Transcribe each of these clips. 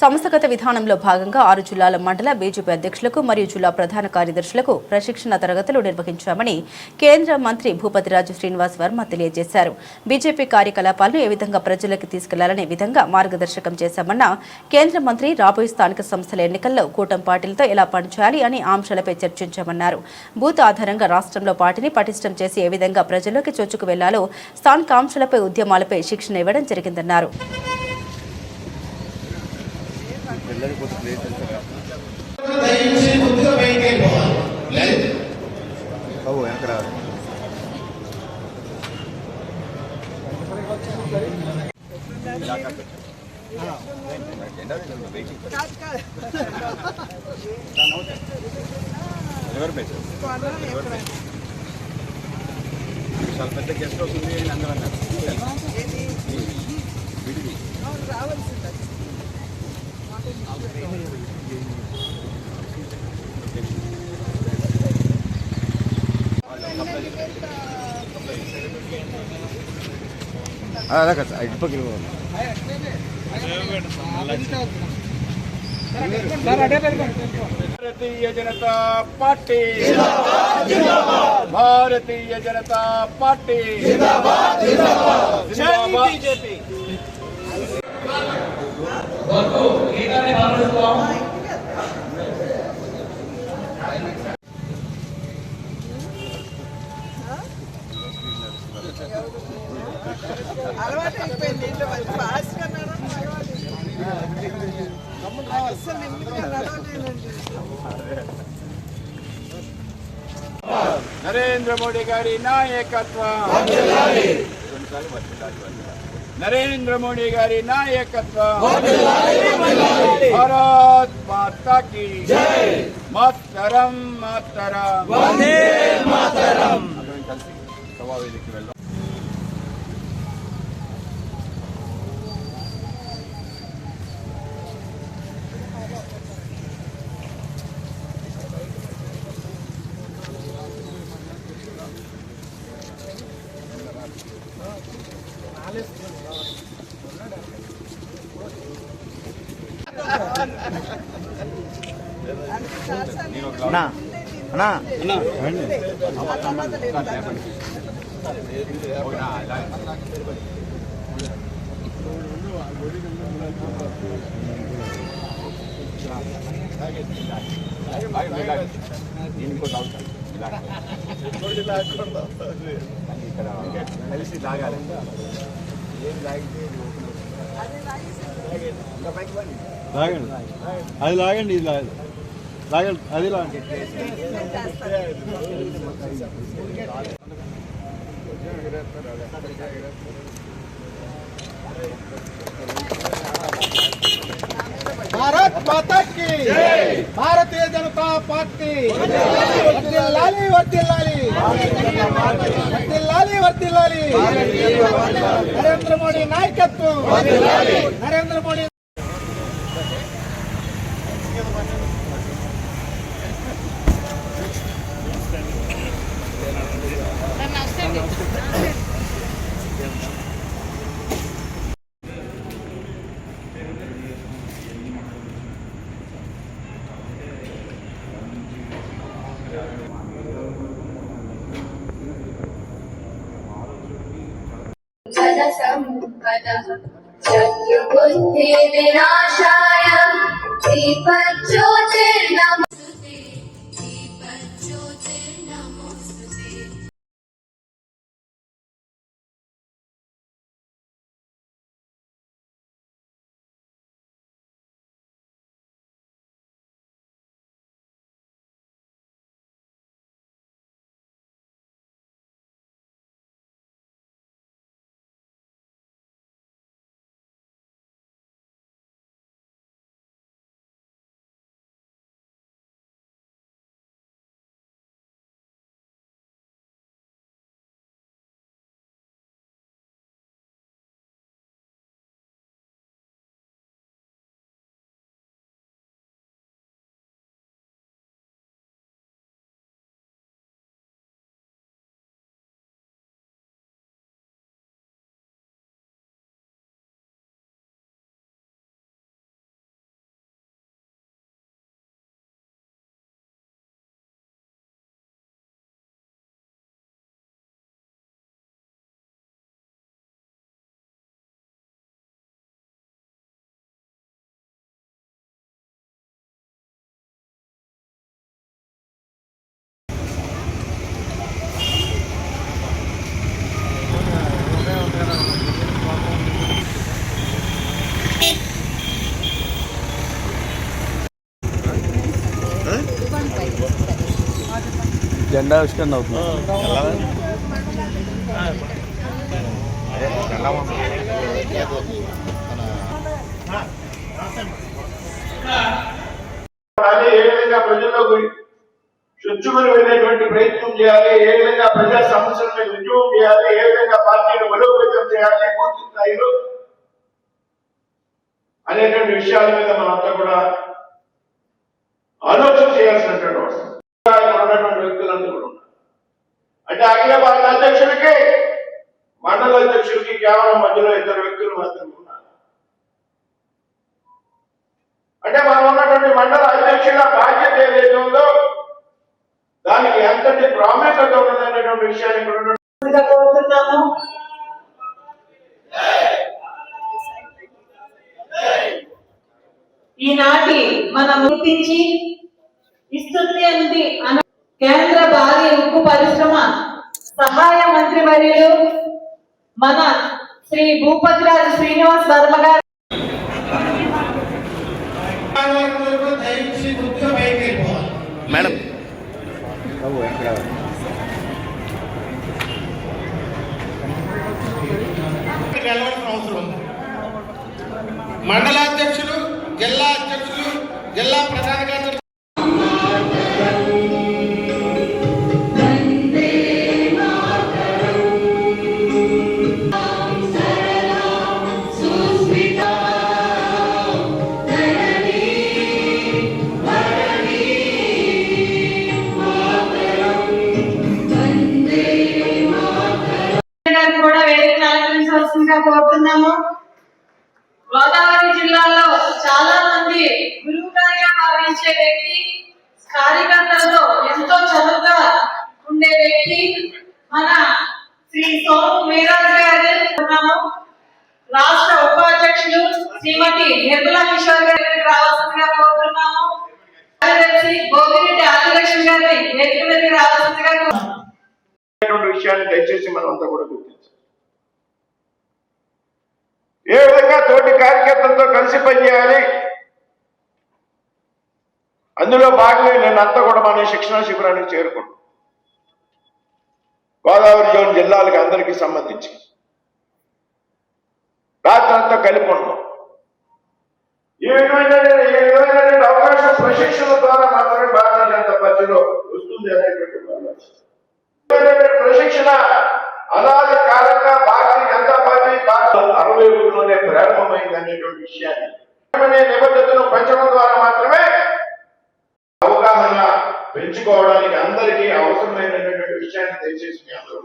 సంస్థగత విధానంలో భాగంగా ఆరు జిల్లాల మండల బీజేపీ అధ్యక్షులకు మరియు జిల్లా ప్రధాన కార్యదర్శులకు ప్రశిక్షణ తరగతులు నిర్వహించామని కేంద్ర మంత్రి భూపతిరాజు శ్రీనివాస్ వర్మ తెలియజేశారు. బీజేపీ కార్యకలాపాలను ఏ విధంగా ప్రజలకు తీసుకెళ్ళాలనే విధంగా మార్గదర్శకం చేశామన్న కేంద్ర మంత్రి రాబోయే స్థానిక సంస్థల ఎన్నికల్లో కూటమి పార్టీలతో ఎలా పనిచేయాలి అనే అంశాలపై చర్చించామన్నారు. బూత్ ఆధారంగా రాష్ట్రంలో పార్టీని పటిష్టం చేసి ఏ విధంగా ప్రజల్లోకి చొచ్చుకు వెళ్ళాలో స్థానిక అంశాలపై ఉద్యమాలపై శిక్షణ ఇవ్వడం జరిగిందన్నారు. దయచేసి ముందుగా బయటికి వెళ్ళిపోవాలి లేదు. బాబు వెనక రా ఎవరు పెద్ద గెస్ట్ హౌస్ ఉంది అని అందరూ అన్నారు విడిది అలా కదా. ఇటు పక్కన పోవాలి. Bharatiya Janata party. Bharatiya Janata party. BJP. Narendra Modi గారి నాయకత్వం. నరేంద్ర మోడీ గారి నాయకత్వం. భారత్ మాతా కి మాతరం మాతరం. అందరం కలిసి సభావేదికి వెళ్దాం. అన్నా. కలిసి లాగాలి ఏం లాగితే ఇంకా పైకి అది లాగండి ఇది లాగండి. అది భారత్ మాతా భారతీయ జనతా పార్టీ. వర్తిల్లాలి వర్తిల్లాలి వర్తిల్లాలి వర్దిల్లాలి నరేంద్ర మోడీ నాయకత్వం. నరేంద్ర మోడీ जलसम्पदः शत्रुबुद्धिविनाशाय दीपज्योतिर्नमः జెండా ఆవిష్కరణ అవుతుంది. కానీ ఏ విధంగా ప్రజల్లోకి చొచ్చుకొని వెళ్ళేటువంటి ప్రయత్నం చేయాలి ఏ విధంగా ప్రజా సమస్యలను రుజువు చేయాలి ఏ విధంగా పార్టీని బలోపేతం చేయాలి పూర్తి స్థాయిలో అనేటువంటి విషయాల మీద మనంతా కూడా ఆలోచన చేయాల్సినటువంటి అవసరం. ఉన్నటువంటి వ్యక్తులందరూ కూడా ఉన్నారు. అంటే అఖిల భారత అధ్యక్షుడికి మండల అధ్యక్షుడికి కేవలం మధ్యలో ఇద్దరు వ్యక్తులు మాత్రమే ఉన్నారు అంటే మనం ఉన్నటువంటి మండల అధ్యక్షుల బాధ్యత ఏదైతే ఉందో దానికి ఎంతటి ప్రాముఖ్యత ఉన్నదనేటువంటి విషయాన్ని ఇక్కడ కోరుతున్నాము ఈనాటి మనం గుర్తించి ఇస్తుంది అంది. అన కేంద్ర భారీ ఉక్కు పరిశ్రమ సహాయ మంత్రి వర్యులు మన శ్రీ భూపతిరాజు శ్రీనివాస్ వర్మ గారు. మేడం. అవసరం మండలాధ్యక్షులు జిల్లా అధ్యక్షులు జిల్లా ప్రధాన వేదికను అలంకరించవలసిందిగా కోరుతున్నాము. గోదావరి జిల్లాలో చాలా మంది గురువు గారిగా భావించే వ్యక్తి కార్యకర్తలతో ఎంతో చదువుగా ఉండే వ్యక్తి మన శ్రీ సోము వీరాజు గారు ఉన్నాము రాష్ట్ర ఉపాధ్యక్షులు శ్రీమతి నిర్మలా కిషోర్ గారికి రావాల్సిందిగా కోరుతున్నాము. కార్యదర్శి గోపిరెడ్డి ఆదిలక్ష్మి గారిని వేదిక మీదకి రావాల్సిందిగా విషయాన్ని దయచేసి మనం అంతా కూడా గుర్తించాలి ఏ విధంగా తోటి కార్యకర్తలతో కలిసి పనిచేయాలి. అందులో భాగమే నిన్నంతా కూడా మన శిక్షణ శిబిరానికి చేరుకున్నాం గోదావరి జోన్ జిల్లాలకు అందరికీ సంబంధించి. రాత్రంతా కలిపి ఉన్నాం ఏ విధమైన అవకాశం ప్రశిక్షణ ద్వారా మాత్రమే భారతీయ జనతా పార్టీలో వస్తుంది అనేటువంటి ప్రశిక్షణ అనాది కాలంగా భారతీయ జనతా పార్టీ అరవై ఒకటిలోనే విషయాన్ని. నిబద్ధతను పెంచడం ద్వారా మాత్రమే అవగాహన పెంచుకోవడానికి అందరికీ అవసరమైనటువంటి విషయాన్ని దయచేసి మీ అందరూ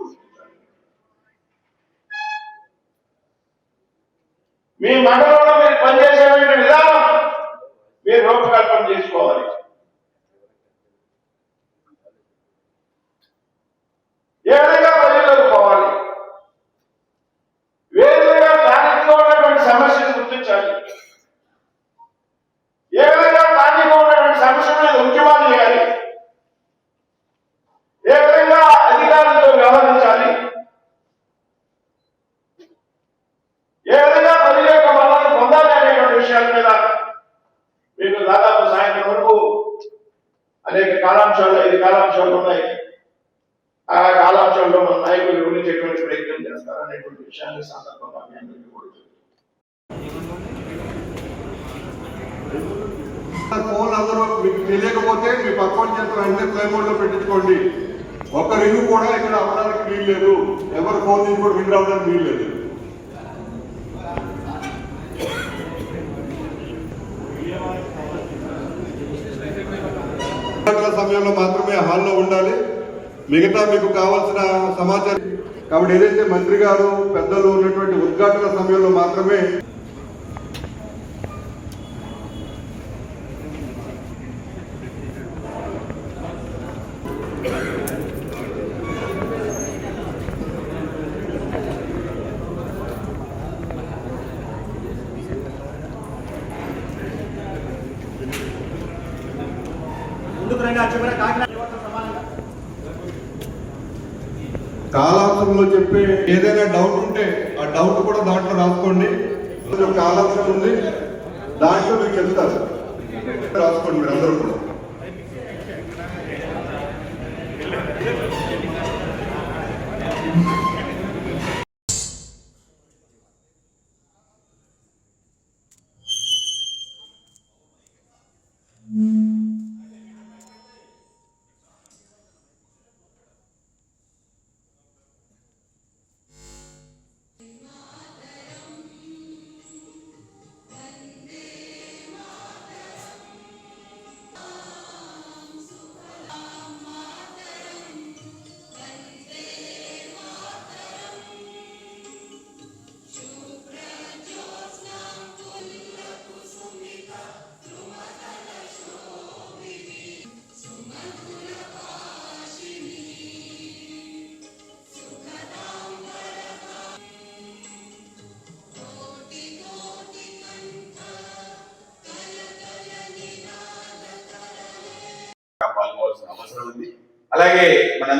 మీ మండలంలో మీరు పనిచేసేటువంటి విధానం మీరు రూపకల్పన చేసుకోవాలి ఏ విధంగా ప్రజల్లోకి పోవాలి ఏ విధంగా స్థానికంగా ఉన్నటువంటి సమస్యను గుర్తించాలి ఏ విధంగా స్థానికంగా ఉన్నటువంటి సమస్య మీద ఉద్యమాలు చేయాలి ఏ విధంగా అధికారులతో వ్యవహరించాలి ఏ విధంగా ప్రజల యొక్క మద్దతు పొందాలి అనేటువంటి విషయాల మీద మీకు దాదాపు సాయంత్రం వరకు అనేక కాలాంశాలు ఐదు కాలాంశాలు ఉన్నాయి ఆ కాలాంశంలో మన నాయకులు వివరించేటువంటి ప్రయత్నం చేస్తారనేటువంటి విషయాన్ని ఈ సందర్భంగా మీ అందరికీ కూడా చెప్తున్నాను. ఫోన్ అందరూ మీకు తెలియకపోతే మీ పక్కన చేత వెంటనే ప్లే మోడ్లో పెట్టించుకోండి. ఒక రింగ్ కూడా ఇక్కడ అవ్వడానికి వీలు లేదు. ఎవరి ఫోన్ నుంచి కూడా రింగ్ రావడానికి వీలు లేదు. సమయంలో మాత్రమే హాల్లో ఉండాలి. మిగతా మీకు కావాల్సిన సమాచారం కాబట్టి ఏదైతే మంత్రి గారు పెద్దలు ఉన్నటువంటి ఉద్ఘాటన సమయంలో మాత్రమే కాలాంశంలో చెప్పే ఏదైనా డౌట్ ఉంటే ఆ డౌట్ కూడా దాంట్లో రాసుకోండి. ఒక ఆలోచన ఉంది. దాంట్లో మీకు చెప్తారు. రాసుకోండి మీరు అందరూ కూడా.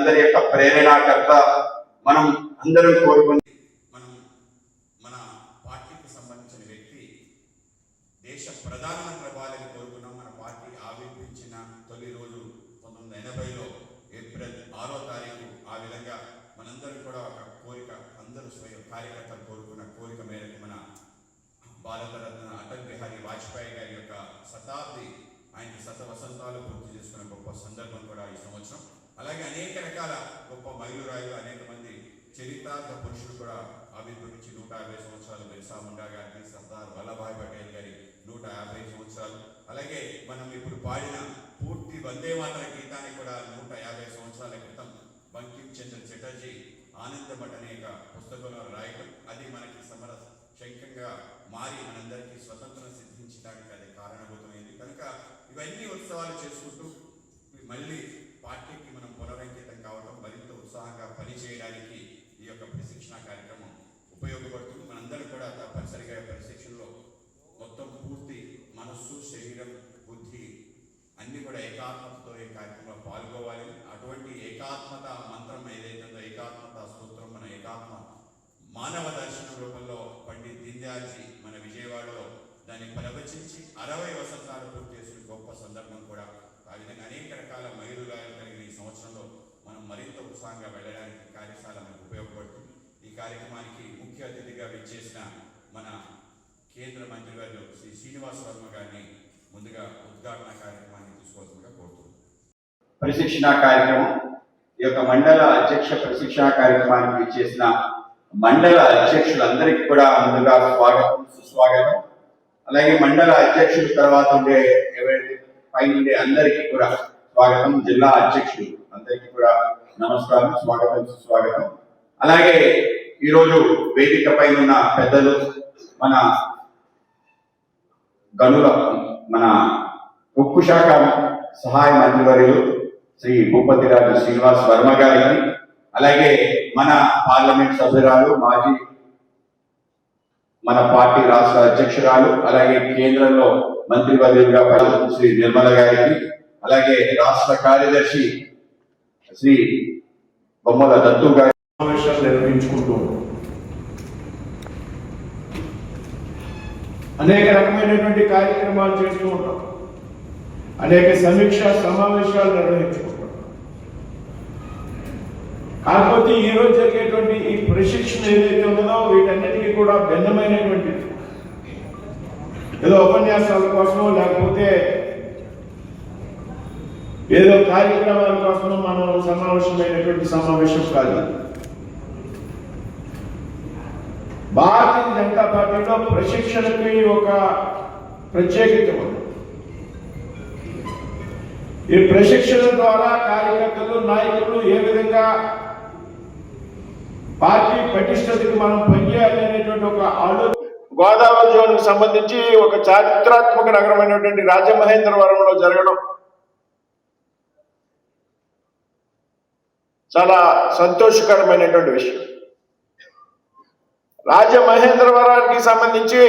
మనందరి యొక్క ప్రేరణాకర్త మనం అందరం కోరుకుని మనం మన పార్టీకి సంబంధించిన వ్యక్తి దేశ ప్రధానమంత్రి అవ్వాలని కోరుకున్నాం. మన పార్టీ ఆవిర్భించిన తొలి రోజు పంతొమ్మిది వందల ఎనభైలో ఏప్రిల్ ఆరో తారీఖు ఆ విధంగా మనందరం కూడా ఒక కోరిక అందరూ స్వయం కార్యకర్తలు కోరుకున్న కోరిక మేరకు మన భారతరత్న అటల్ బిహారీ వాజ్పేయి గారి యొక్క శతాబ్ది ఆయన శత వసంతాలు పూర్తి చేసుకున్న గొప్ప సందర్భం కూడా ఈ సంవత్సరం. అలాగే అనేక రకాల గొప్ప మైలురాయులు అనేక మంది చరిత్రార్థ పురుషులు కూడా ఆవిర్భవించి నూట యాభై సంవత్సరాలు బిర్సా ముండా గారికి సర్దార్ వల్లభాయ్ పటేల్ గారి నూట యాభై సంవత్సరాలు. అలాగే మనం ఇప్పుడు పాడిన పూర్తి వందే మాతర గీతానికి కూడా నూట యాభై సంవత్సరాల క్రితం బంకిం చంద్ర చటర్జీ ఆనందమఠ అనేక పుస్తకంలో రాయటం అది మనకి సమర శంఖంగా మారి మనందరికీ స్వతంత్రం సిద్ధించడానికి అది కారణభూతమైంది. కనుక ఇవన్నీ ఉత్సవాలు చేసుకుంటూ మళ్ళీ పార్టీకి మనం పునరంకితం కావడం మరింత ఉత్సాహంగా పనిచేయడానికి ఈ యొక్క ప్రశిక్షణ కార్యక్రమం ఉపయోగపడుతుంది. మనందరం కూడా తప్పనిసరిగా ప్రశిక్షణలో మొత్తం పూర్తి మనస్సు శరీరం బుద్ధి అన్ని కూడా ఏకాత్మతతో ఈ కార్యక్రమంలో పాల్గొవాలి. అటువంటి ఏకాత్మత మంత్రం ఏదైతుందో ఏకాత్మత స్తోత్రం మన ఏకాత్మ మానవ దర్శన రూపంలో పండిత్ దీన్దయాల్జీ మన విజయవాడలో దాన్ని ప్రవచించి అరవై వసంతాలు పూర్తి చేసిన గొప్ప సందర్భం కూడా ఆ విధంగా అనేక రకాల మైలురాయలు సంవత్సరంలో మనం మరింత ఉత్సాహంగా వెళ్ళడానికి కార్యశాల మనకు ఉపయోగపడుతుంది. ఈ కార్యక్రమానికి ముఖ్య అతిథిగా విచ్చేసిన మన కేంద్ర మంత్రి గారు శ్రీ శ్రీనివాస వర్మ గారిని ముందుగా ఉద్ఘాటన కార్యక్రమాన్ని తీసుకోవాల్సిందిగా కోరుతున్నాం. ప్రశిక్షణ కార్యక్రమం ఈ యొక్క మండల అధ్యక్ష ప్రశిక్షణ కార్యక్రమానికి విచ్చేసిన మండల అధ్యక్షులందరికీ కూడా ముందుగా స్వాగతం సుస్వాగతం. అలాగే మండల అధ్యక్షుల తర్వాత ఉండే ఎవరైతే పైన ఉండే అందరికీ కూడా స్వాగతం జిల్లా అధ్యక్షుడు. అందరికీ కూడా నమస్కారం స్వాగతం సుస్వాగతం. అలాగే ఈరోజు వేదిక పైన ఉన్న పెద్దలు మన గనుల మన ఉక్కు శాఖ సహాయ మంత్రివర్యులు శ్రీ భూపతిరాజు శ్రీనివాస్ వర్మ గారిని అలాగే మన పార్లమెంట్ సభ్యురాలు మాజీ మన పార్టీ రాష్ట్ర అధ్యక్షురాలు అలాగే కేంద్రంలో మంత్రివర్యులుగా శ్రీ నిర్మల గారికి అలాగే రాష్ట్ర కార్యదర్శి శ్రీ బొమ్మల దత్తు గారి సమావేశాలు నిర్వహించుకుంటూ అనేక రకమైనటువంటి కార్యక్రమాలు చేస్తూ ఉంటాం. అనేక సమీక్ష సమావేశాలు నిర్వహించుకుంటాం. కాకపోతే ఈరోజు జరిగేటువంటి ఈ ప్రశిక్షణ ఏదైతే ఉన్నదో వీటన్నిటికీ కూడా భిన్నమైనటువంటిది. ఏదో ఉపన్యాసాల కోసమో లేకపోతే ఏదో కార్యక్రమాల కోసం మనం సమావేశమైనటువంటి సమావేశం కాదు. భారతీయ జనతా పార్టీలో ప్రశిక్షణకి ఒక ప్రత్యేకత ఉంది. ఈ ప్రశిక్షణ ద్వారా కార్యకర్తలు నాయకులు ఏ విధంగా పార్టీ పటిష్టతకి మనం పనిచేయాలి అనేటువంటి ఒక ఆలోచన గోదావరి జోన్కి సంబంధించి ఒక చారిత్రాత్మక నగరమైనటువంటి రాజమహేంద్రవరంలో జరగడం చాలా సంతోషకరమైనటువంటి విషయం. రాజమహేంద్రవరానికి సంబంధించి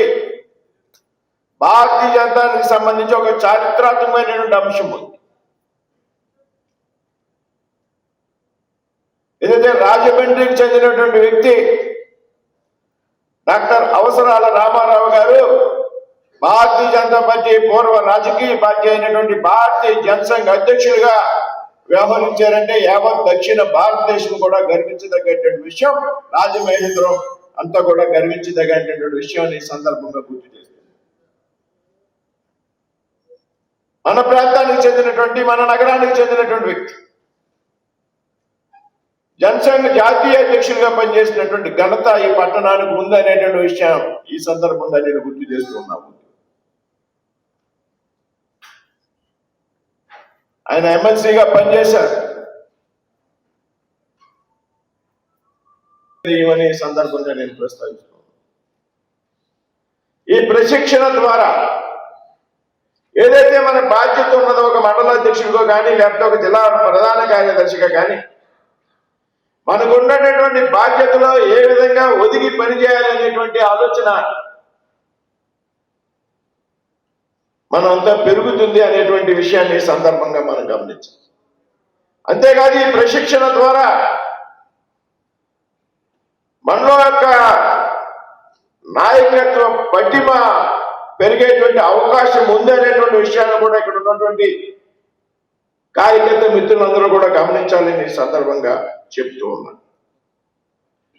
భారతీయ జనతానికి సంబంధించి ఒక చారిత్రాత్మకమైనటువంటి అంశం ఉంది. ఏదైతే రాజమండ్రికి చెందినటువంటి వ్యక్తి డాక్టర్ అవసరాల రామారావు గారు భారతీయ జనతా పార్టీ పూర్వ రాజకీయ పార్టీ అయినటువంటి భారతీయ జనసంఘ అధ్యక్షులుగా వ్యవహరించారంటే యావత్ దక్షిణ భారతదేశం కూడా గర్వించదగ్గటువంటి విషయం రాజమహేంద్రం అంతా కూడా గర్వించదగ్గటువంటి విషయం ఈ సందర్భంగా గుర్తు చేస్తుంది. మన ప్రాంతానికి చెందినటువంటి మన నగరానికి చెందినటువంటి వ్యక్తి జనసంఘ జాతీయ అధ్యక్షులుగా పనిచేసినటువంటి ఘనత ఈ పట్టణానికి ఉందనేటువంటి విషయం ఈ సందర్భంగా నేను గుర్తు చేస్తున్నాము ఆయన ఎమ్మెల్సీగా పనిచేశారు. ఇవన్నీ సందర్భంగా నేను ప్రస్తావిస్తున్నాను. ఈ ప్రశిక్షణ ద్వారా ఏదైతే మన బాధ్యత ఉన్నదో ఒక మండల అధ్యక్షుడిగా కానీ లేకపోతే ఒక జిల్లా ప్రధాన కార్యదర్శిగా కానీ మనకు ఉన్నటువంటి బాధ్యతలో ఏ విధంగా ఒదిగి పనిచేయాలనేటువంటి ఆలోచన మనమంతా పెరుగుతుంది అనేటువంటి విషయాన్ని సందర్భంగా మనం గమనించాం అంతేకాదు ఈ ప్రశిక్షణ ద్వారా మనలో యొక్క నాయకత్వ పటిమ పెరిగేటువంటి అవకాశం ఉంది అనేటువంటి విషయాన్ని కూడా ఇక్కడ ఉన్నటువంటి కార్యకర్త మిత్రులందరూ కూడా గమనించాలని సందర్భంగా చెప్తూ ఉన్నాను.